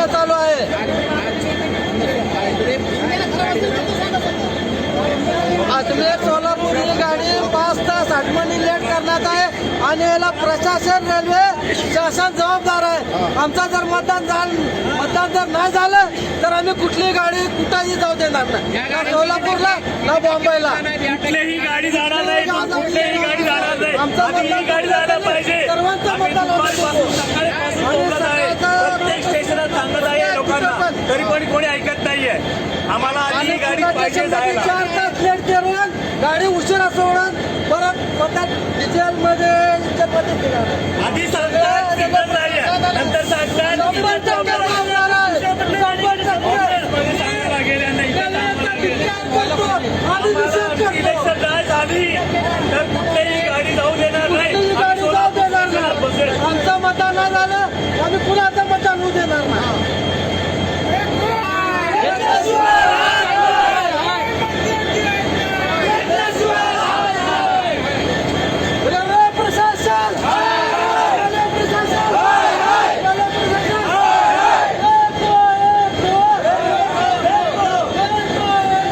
चर्चा चालू आहे. अजमेर सोलापूरील गाडी पाच तास आठवणी लेट करण्यात आहे आणि याला प्रशासन रेल्वे शासन जबाबदार आहे. आमचा जर मतदान झालं मतदान जर नाही झालं तर आम्ही कुठलीही गाडी कुठेही जाऊ देणार नाही. सोलापूरला ना बॉम्बेला. कुठलीही गाडी जाणार नाही. आमचा तरी पण कोणी ऐकत नाहीये आम्हाला आधी ही गाडी पाहिजे जायला चार तास लेट करून गाडी उशिरा सोडून परत स्वतः डिझेल मध्ये इंजनमध्ये फिरवणार. आधी सांगतात सिग्नल नाहीये नंतर सांगतात शंभर टक्के मागणार आहे. शंभर टक्के. मध्ये सांगायला गेल्या नाही इथं सांगायला गेल्या. विचार करतो. आम्ही विचार आम्हाला करतो. इलेक्शन नाही झाली तर कुठलीही गाडी जाऊ देणार नाही कुठलीही गाडी जाऊ देणार नाही बसेल. आमचं मतदान नाही झालं आम्ही कुणाचं मतदान होऊ देणार नाही रेल्वे प्रशासन रेल्वे प्रशासन रेल्वे प्रशासन एको, एको, एको, एको, एको.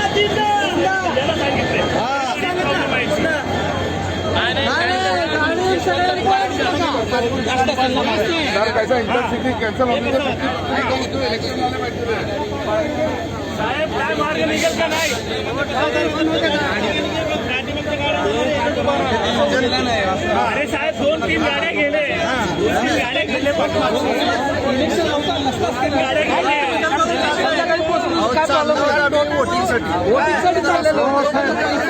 त्याला सांगितलंय. प्रॉब्लेम आहे. सर कैसा इंटरसिटी कैंसिल होने से साहेब काय मार्ग निघेल का नाही अरे साहेब दोन तीन गाड्या गेले दोन तीन गाड्या गेले पण गाड्या गेले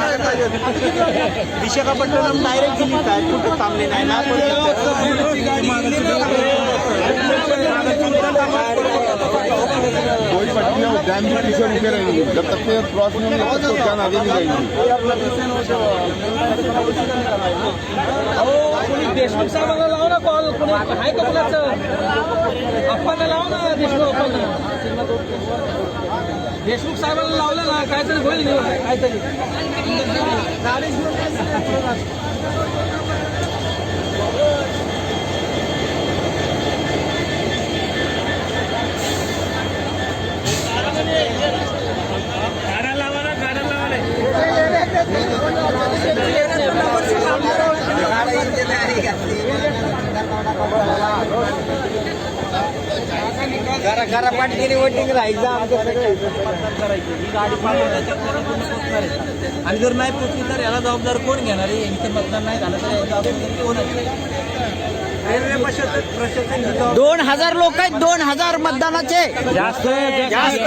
विशाखापट्टणम डायरेक्ट गेली काय कुठं थांबले नाही ना? कोई पट्टियाँ उद्यान रुके रहेंगी जब तक के क्रॉस तक उद्यान आगे नहीं जाएंगी देशमुख साहेबांना लाव ना कॉल कोणी आहे का कोणाचं? अप्पांना लाव ना देशमुख अप्पांना. देशमुख साहेबांना लावलं ना काहीतरी होईल नाही काहीतरी गाडी गाड्या लावा ना गाड्या लावा नाही. घरा घरा पाठीने वोटिंग राहायचं आमचं सगळं मतदान करायचं ही गाडी आणि जर नाही पोचली तर याला जबाबदार कोण घेणार आहे? इथं मतदान नाही झालं तर याची जबाबदारी ही जबाबदारी- दोन हजार लोक आहेत दोन हजार मतदानाचे. जास्त जास्त